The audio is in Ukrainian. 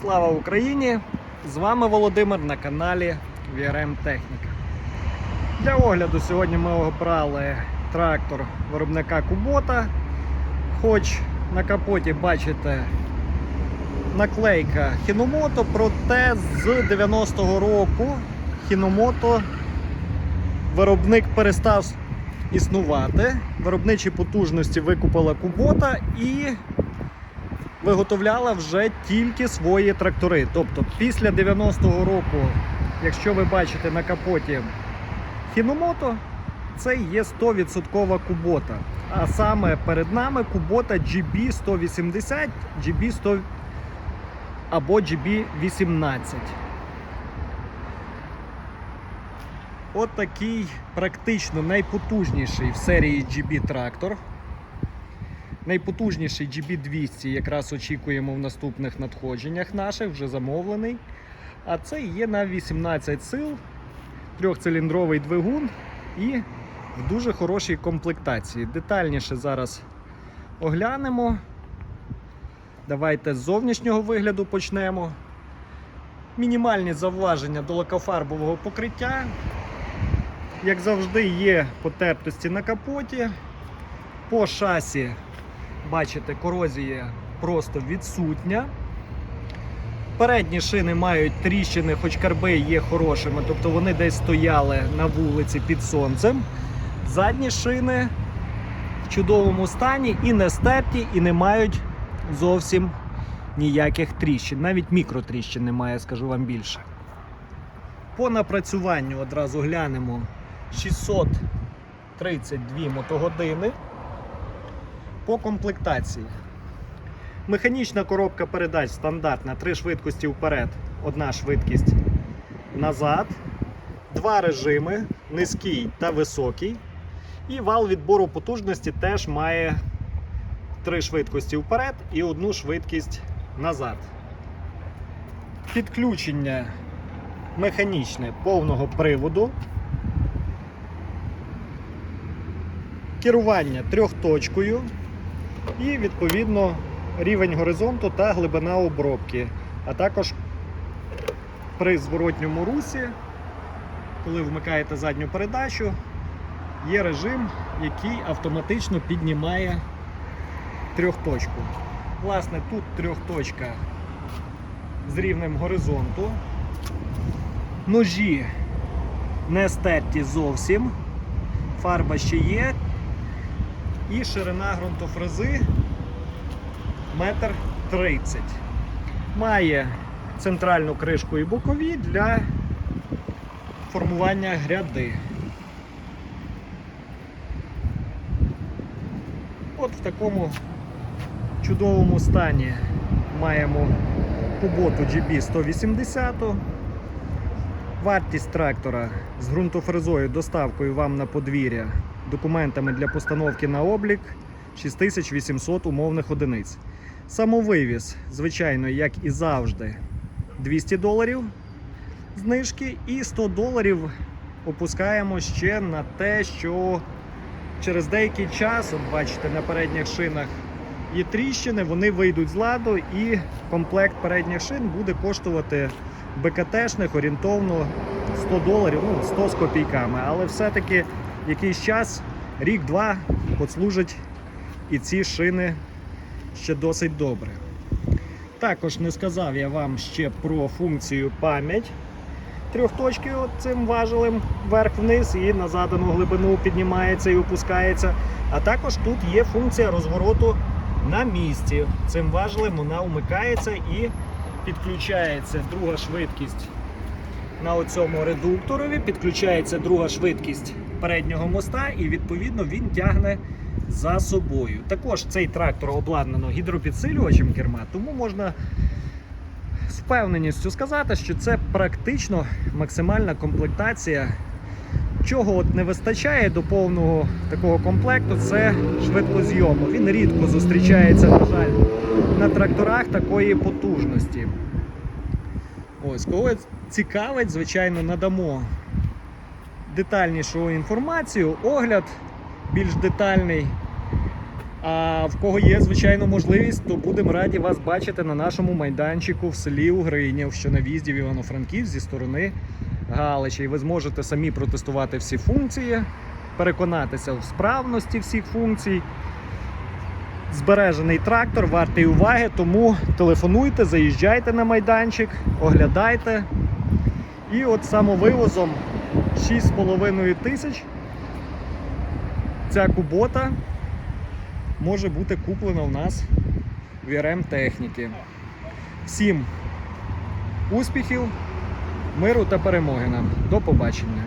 Слава Україні! З вами Володимир на каналі VRM Техніка. Для огляду сьогодні ми обрали трактор виробника Кубота. Хоч на капоті бачите наклейка Хіномото, проте з 90-го року Хіномото виробник перестав існувати. Виробничі потужності викупила Кубота і виготовляла вже тільки свої трактори. Тобто після 90-го року, якщо ви бачите на капоті Хіномото, це є 100% Кубота. А саме перед нами Кубота GB180, GB100 або GB18. От такий практично найпотужніший в серії GB трактор. Найпотужніший GB200 якраз очікуємо в наступних надходженнях наших, вже замовлений. А це є на 18 сил, трьохциліндровий двигун і в дуже хорошій комплектації. Детальніше зараз оглянемо. Давайте з зовнішнього вигляду почнемо. Мінімальні завваження до лакофарбового покриття. Як завжди, є потертості на капоті. По шасі Бачите, корозія просто відсутня. Передні шини мають тріщини, хоч карби є хорошими, тобто вони десь стояли на вулиці під сонцем. Задні шини в чудовому стані і не стерті, і не мають зовсім ніяких тріщин. Навіть мікротріщин немає, скажу вам більше. По напрацюванню одразу глянемо 632 мотогодини по комплектації. Механічна коробка передач стандартна, три швидкості вперед, одна швидкість назад, два режими низький та високий. І вал відбору потужності теж має три швидкості вперед і одну швидкість назад. Підключення механічне повного приводу. Керування трьохточкою і відповідно рівень горизонту та глибина обробки. А також при зворотньому русі, коли вмикаєте задню передачу, є режим, який автоматично піднімає трьохточку. Власне, тут трьохточка з рівнем горизонту. Ножі не стерті зовсім, фарба ще є, і ширина ґрунтофрези 1,30 м. Має центральну кришку і бокові для формування гряди. От в такому чудовому стані маємо куботу GB180. Вартість трактора з ґрунтофрезою доставкою вам на подвір'я документами для постановки на облік 6800 умовних одиниць. Самовивіз, звичайно, як і завжди, 200 доларів знижки і 100 доларів опускаємо ще на те, що через деякий час, от бачите, на передніх шинах є тріщини, вони вийдуть з ладу і комплект передніх шин буде коштувати БКТшних орієнтовно 100 доларів, ну 100 з копійками, але все-таки якийсь час, рік-два, послужать і ці шини ще досить добре. Також не сказав я вам ще про функцію пам'ять. Трьохточки от цим важелем вверх-вниз і на задану глибину піднімається і опускається. А також тут є функція розвороту на місці. Цим важелем вона вмикається і підключається друга швидкість на цьому редукторові, підключається друга швидкість переднього моста, і відповідно він тягне за собою. Також цей трактор обладнано гідропідсилювачем керма, тому можна з впевненістю сказати, що це практично максимальна комплектація. Чого от не вистачає до повного такого комплекту, це швидкозйому. Він рідко зустрічається, на жаль, на тракторах такої потужності. Ось, кого цікавить, звичайно, надамо детальнішу інформацію, огляд більш детальний А в кого є, звичайно, можливість, то будемо раді вас бачити на нашому майданчику в селі Угринів, що на в'їзді в Івано-Франків зі сторони Галича. І ви зможете самі протестувати всі функції, переконатися в справності всіх функцій. Збережений трактор, вартий уваги, тому телефонуйте, заїжджайте на майданчик, оглядайте. І от самовивозом 6,5 тисяч ця кубота може бути куплена у нас в ІРМ техніки. Всім успіхів, миру та перемоги нам. До побачення.